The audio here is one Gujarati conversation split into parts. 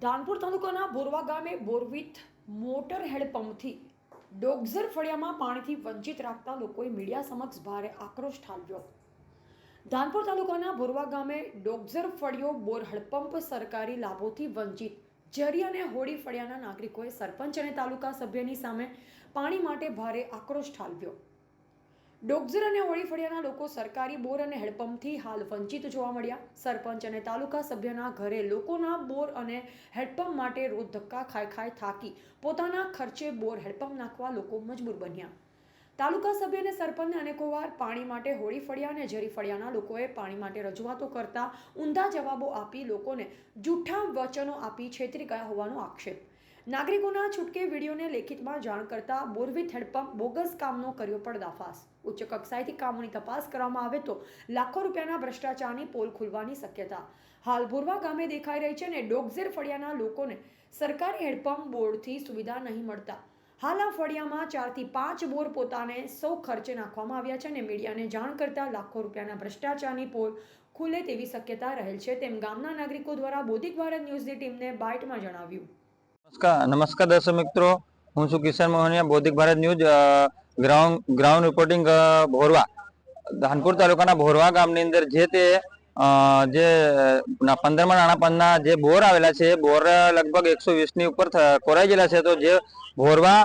ધાનપુર તાલુકાના બોરવા ગામે બોરવીથ મોટર હેડપંપથી ડોગઝર ફળિયામાં પાણીથી વંચિત રાખતા લોકોએ મીડિયા સમક્ષ ભારે આક્રોશ ઠાલવ્યો. ધાનપુર તાલુકાના બોરવા ગામે ડોગઝર ફળિયો બોર હડપંપ સરકારી લાભોથી વંચિત. જરી અને હોળી ફળિયાના નાગરિકોએ સરપંચ અને તાલુકા સભ્યની સામે પાણી માટે ભારે આક્રોશ ઠાલવ્યો. ડોગઝર અને હોળી ફળિયાના લોકો સરકારી બોર અને હેડપંપથી હાલ વંચિત જોવા મળ્યા. સરપંચ અને તાલુકા સભ્યના ઘરે લોકોના બોર અને હેડપંપ માટે રોજ ધક્કા ખાઈ ખાઈ થાકી પોતાના ખર્ચે બોર હેડપંપ નાખવા લોકો મજબૂર બન્યા. તાલુકા સભ્ય અને સરપંચને અનેકોવાર પાણી માટે હોળી ફળિયા અને ઝરી ફળિયાના લોકોએ પાણી માટે રજૂઆતો કરતા ઊંધા જવાબો આપી લોકોને જૂઠા વચનો આપી છેતરી ગયા હોવાનો આક્ષેપ. નાગરિકોના છૂટકે વિડીયોને લેખિતમાં જાણ કરતા બોરવિથ હેડપંપ બોગસ કામનો કર્યો પર્દાફાશ ઉચ્ચ કક્ષાએથી કામોની તપાસ કરવામાં આવે તો લાખો રૂપિયાના ભ્રષ્ટાચારની પોલ ખુલવાની શક્યતા. હાલ ભોરવા ગામે દેખાઈ રહી છે અને ડોગઝેર ફળિયાના લોકોને સરકારી હેડપંપ બોર્ડથી સુવિધા નહીં મળતા. હાલ આ ફળિયામાં ચારથી પાંચ બોર પોતાને સૌ ખર્ચે નાખવામાં આવ્યા છે અને મીડિયાને જાણ કરતા લાખો રૂપિયાના ભ્રષ્ટાચારની પોલ ખુલે તેવી શક્યતા રહેલ છે તેમ ગામના નાગરિકો દ્વારા બોધિક ભારત ન્યૂઝની ટીમને બાઇટમાં જણાવ્યું. નમસ્કાર નમસ્કાર દર્શક મિત્રો. હું છું Kishan Mohaniya Bauddhik Bharat news ground ground reporting Bhorva. Dhanpur તાલુકાના ભોરવા ગામની અંદર જે તે જે પંદરમાં નાણાં પંદના જે બોર આવેલા છે, બોર લગભગ એકસો વીસની ઉપર કોરાઈ ગયેલા છે, તો જે ભોરવા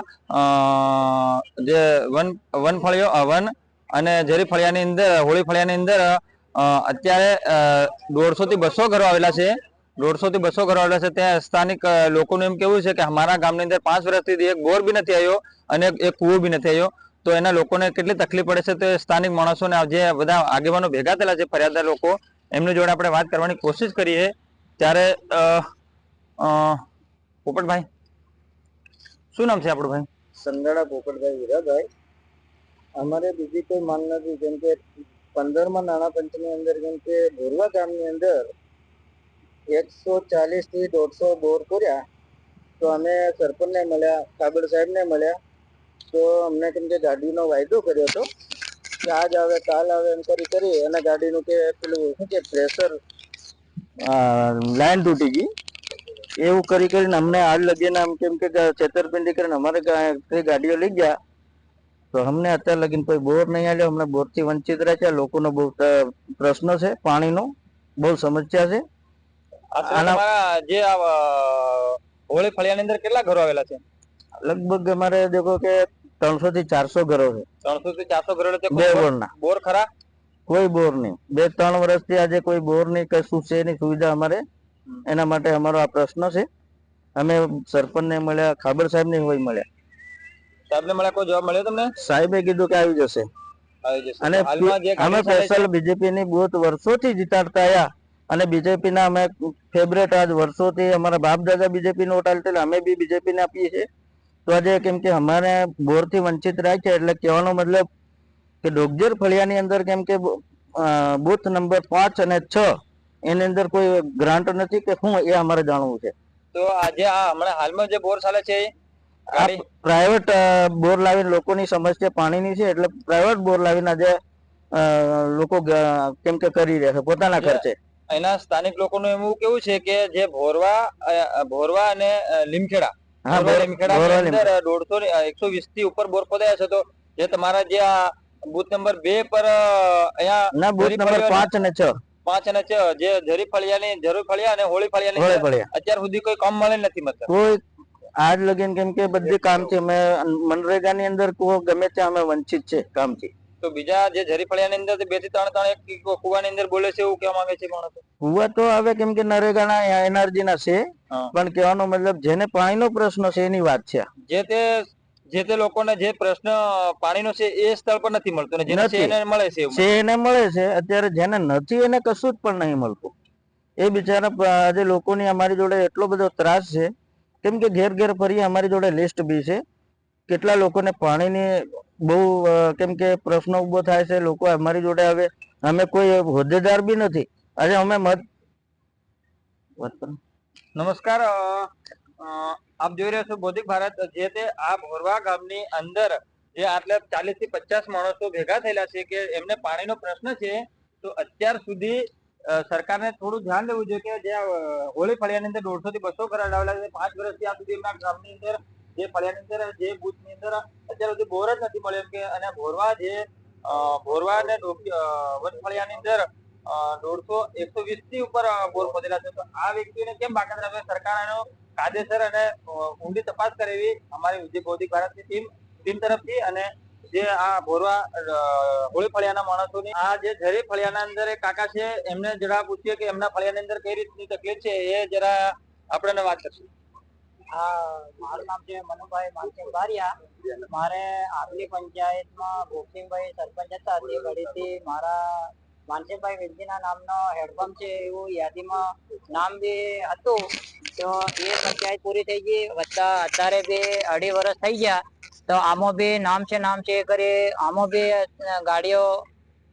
જે વન વન ફળિયો વન અને ઝેરી ફળિયાની અંદર, હોળી ફળિયાની અંદર અત્યારે દોઢસો થી બસો ઘરો આવેલા છે. દોઢસો થી બસો કરોડ છે. ત્યાં સ્થાનિક લોકોનું એમ કેવું છે કે અમારા ગામની અંદર પાંચ વર્ષથી એક બોર બી નથી આવ્યો અને એક કૂવો બી નથી આવ્યો. તો એના લોકોને કેટલી તકલીફ પડે છે? તો સ્થાનિક માણસોને જે બધા આગેવાનો ભેગા થયેલા છે ફરિયાદના લોકો, એમની જોડે આપણે વાત કરવાની કોશિશ કરીએ. ત્યારે પોપટભાઈ, શું નામ છે આપણું ભાઈ? સંદાડા પોપટભાઈ હીરાભાઈ અમારે બીજી કોઈ માંગ નથી. જેમ કે પંદરમાં નાણાં પંચની અંદર, જેમ કે ભોરવા ગામની અંદર એકસો ચાલીસથી દોઢસો બોર કર્યા. તો અમે સરપંચને મળ્યા, કાગળ સાહેબને મળ્યા. તો અમને કેમ કે ગાડીનો વાયદો કર્યો હતો. કે આજ આવે, કાલ આવે એમ કરી કરી અને ગાડીનું કે પેલું શું કે પ્રેશર લાઈન તૂટી ગઈ. એવું કરી કરીને અમને આડ લગીને આમ કેમ કે છેતરપિંડી કરીને અમારે ગાડીઓ લઈ ગયા. તો અમને અત્યારે લગીને કોઈ બોર નહીં આવ્યો અમને બોરથી વંચિત રહ્યા છે. લોકોનો બહુ પ્રશ્ન છે, પાણીનો. બહુ સમસ્યા છે. તમારા જે હોળી ફળિયાની અંદર કેટલા ઘરો આવેલા છે? લગભગ અમારે દેખો કે ત્રણસો થી ચારસો ઘરો છે. ત્રણસો થી ચારસો ઘરો બે બોર- ના બોર ખરા? કોઈ બોર નહીં. બે ત્રણ વર્ષથી આજે કોઈ બોર નહીં કશું છે એની સુવિધા અમારે. એના માટે અમારો આ પ્રશ્ન છે. અમે સરપંચને મળ્યા ખાબર સાહેબને હોય મળ્યા. સાહેબને મળ્યા કોઈ જવાબ મળ્યો તમને? સાહેબે કીધું કે આવી જશે. અને અમે સ્પેશિયલ બીજેપી ની બુથ વર્ષોથી જીતાડતા આવ્યા અને બીજેપી ના અમે ફેવરેટ આજ વર્ષોથી અમારા બાપ દાદા બીજેપી નો વોટ આલતા અમે બી બીજેપી ને આપીએ છીએ. તો આજે કેમ કે અમારે બોરથી વંચિત રાખ્યા છે એટલે કહેવાનો મતલબ કે ડોગજર ફળિયાની અંદર કેમ કે બુથ નંબર પાંચ અને છ એની અંદર કોઈ ગ્રાન્ટ નથી કે શું એ અમારે જાણવું છે. તો આજે આ હમણાં હાલમાં જે બોર ચાલે છે આ પ્રાઇવેટ બોર લાવીને લોકોની સમસ્યા પાણીની છે એટલે પ્રાઇવેટ બોર લાવીને આજે લોકો કેમ કે કરી રહ્યા છે પોતાના ખર્ચે. એના સ્થાનિક લોકોનું એવું કેવું છે કે જે ભોરવા ભોરવા અને લીમખેડા. દોઢસો એકસો વીસથી ઉપર બોર ખોદાયા છે. તો જે તમારા જે આ બુથ નંબર બે પર અહીંયા ના બુથ નંબર પાંચ અને છ. પાંચ અને છ જે જરી ફળિયાની જરી ફળિયા અને હોળી ફળિયાની અત્યાર સુધી કોઈ કામ મળે નથી મતલબ. કોઈ આજ લગીન કેમ કે બધી કામથી અમે મનરેગાની અંદર ગમે ત્યાં અમે વંચિત છે કામથી. તો બીજા જે જરી ફળિયાની અંદર બેથી ત્રણ ત્રણ એક કુવાની અંદર બોલે છે એવું કેવા માંગે છે માણસો? કુવા તો હવે કેમ કે નરેગાના એનર્જી ના છે પણ કહેવાનો મતલબ જેને પાણીનો પ્રશ્ન છે એની વાત છે. જે તે જે તે લોકોને જે પ્રશ્ન પાણીનો છે એ સ્થળ પર નથી મળતો ને જેને છે એને મળે છે છે એને મળે છે અત્યારે જેને નથી એને કશું જ પણ નહીં મળતું. એ બિચારા આજે લોકોની અમારી જોડે એટલો બધો ત્રાસ છે કેમ કે ઘેર ઘેર ફરી અમારી જોડે લિસ્ટ બી છે કેટલા લોકોને પાણીની બહુ કેમ કે પ્રશ્ન ઊભો થાય છે, લોકો અમારી જોડે હવે અમે કોઈ હોદ્દેદાર બી નથી. આજે અમે મત નમસ્કાર આપ જોઈ રહ્યા છો બૌદ્ધિક ભારત. જે તે આ ભોરવા ગામની અંદર જે આટલે ચાલીસથી પચાસ માણસો ભેગા થયેલા છે કે એમને પાણીનો પ્રશ્ન છે, તો અત્યાર સુધી સરકારને થોડું ધ્યાન દેવું જોઈએ કે જે હોળી ફળિયાની અંદર દોઢસો થી બસો ઘર અડાવેલા છે. પાંચ વર્ષથી આ સુધી એમના ગામની અંદર જે ફળિયાની અંદર, જે બુથની અંદર અત્યાર સુધી બોર જ નથી મળ્યો. કે અને ભોરવા જે ભોરવા અને ફળિયાની અંદર દોઢસો એકસો વીસથી ઉપર બોર ખોદેલા છે. તો આ વ્યક્તિને કેમ બાકાત રાખે? સરકાર એનો કાયદેસર અને ઊંડી તપાસ કરે અમારી જે બૌદ્ધિક ભારતની ટીમ ટીમ તરફથી અને જે આ ભોરવા હોળી ફળિયાના માણસોની, આ જે ઝરી ફળિયાના અંદર કાકા છે, એમને જરા પૂછીએ કે એમના ફળિયાની અંદર કઈ રીતની તકલીફ છે? એ જરા આપણને વાત કરશે. હા, મારું નામ છે મનુભાઈ માનસિંહ બારિયા મારે આગલી પંચાયતમાં ભોગસિંહભાઈ સરપંચ હતા. તે ઘડીથી મારા માનસિંહભાઈ વિરજીના નામનો હેડપંપ છે એવું યાદીમાં નામ બી હતું. તો એ પંચાયત પૂરી થઈ ગઈ. વત્તા અત્યારે બી અઢી વર્ષ થઈ ગયા. તો આમાં બી નામ છે નામ છે એ કરી આમાં બી ગાડીઓ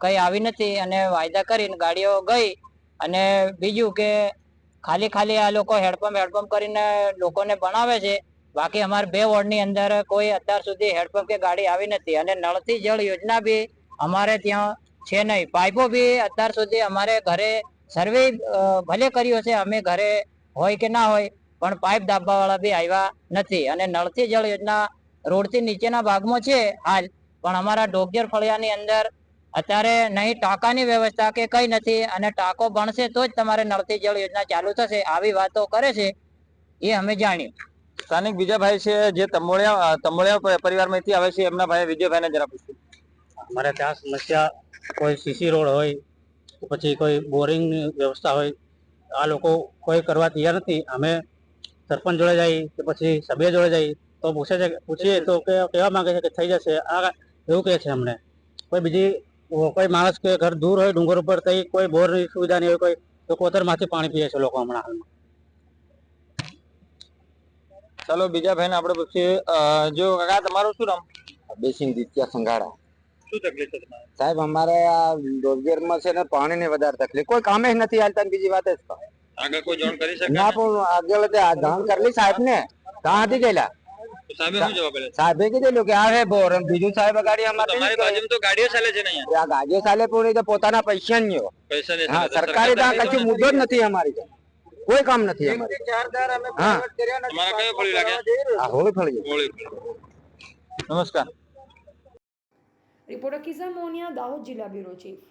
કઈ આવી નથી. અને વાયદા કરીને ગાડીઓ ગઈ. અને બીજું કે ખાલી ખાલી આ લોકો હેડપંપ હેડપંપ કરીને લોકોને ભણાવે છે. બાકી અમારે બે વોર્ડની અંદર કોઈ અત્યાર સુધી હેડપંપ કે ગાડી આવી નથી. અને નળથી જળ યોજના બી અમારે ત્યાં છે નહીં. પાઇપો બી અત્યાર સુધી અમારે ઘરે સર્વે ભલે કર્યો છે, અમે ઘરે હોય કે ના હોય, પણ પાઇપ દાબવાવાળા બી આવ્યા નથી. અને નળથી જળ યોજના રોડથી નીચેના ભાગમાં છે હાલ. પણ અમારા ડોગજર ફળિયાની અંદર અત્યારે નહીં ટાંકાની વ્યવસ્થા કે કઈ નથી અને ટાંકો ભણશે તો જ તમારે નળથી જળ યોજના ચાલુ થશે આવી વાતો કરે છે એ અમે જાણ્યું સ્થાનિક બીજા ભાઈ છે જે તમોળિયા તમોળિયા પ- પરિવારમાંથી આવે છે એમના ભાઈ વિજયભાઈને જરા પૂછ્યું. અમારે ત્યાં સમસ્યા કોઈ સીસી રોડ હોય પછી કોઈ બોરિંગની વ્યવસ્થા હોય આ લોકો કોઈ કરવા તૈયાર નથી. અમે સરપંચ જોડે જઈએ કે પછી સભ્ય જોડે જઈએ તો પૂછે છે પૂછીએ તો કે કહેવા માંગે છે કે થઈ જશે. આ એવું કહે છે અમને. કોઈ બીજી કોઈ માણસ કે ઘર દૂર હોય ડુંગર ઉપર તઈ કોઈ બોરની સુવિધા નહીં હોય કોઈ તો કોતરમાંથી પાણી પીએ છે લોકો હમણાં હાલમાં ચાલો બીજા ભાઈને આપણે પૂછીએ અ, જો કાકા તમારું શું નામ બેસિંગ દિત્યા સંઘાડા શું તકલીફ છે તમારે? સાહેબ અમારે આ રોજગારમાં છે ને પાણીની વધારે તકલીફ. કોઈ કામે જ નથી હાલતા ને બીજી વાત જ કહો. આગળ કોઈ જોણ કરી શકે? ના પણ આગળ તે આ જાણ કરલી સાહેબ ને ત્યાં હતી ગયેલા. તો સાહેબે કીધેલું કે આ હે બોર. બીજું સાહેબ ગાડી અમારે તો ગાડીઓ ચાલે છે નહીં આ ગાડીઓ ચાલે પણ તો પોતાના પૈસા નહીં પૈસા નહીં હા. તો સરકારી કશું મુદ્દો જ નથી અમારી કોઈ કામ નથી અમારે. હા. તમારા કયો ફળી લાગે? આ હોળી ફળી. હોળી નમસ્કાર. રિપોર્ટર કિશન મોનિયા દાહોદ જિલ્લા બ્યુરો ચીફ.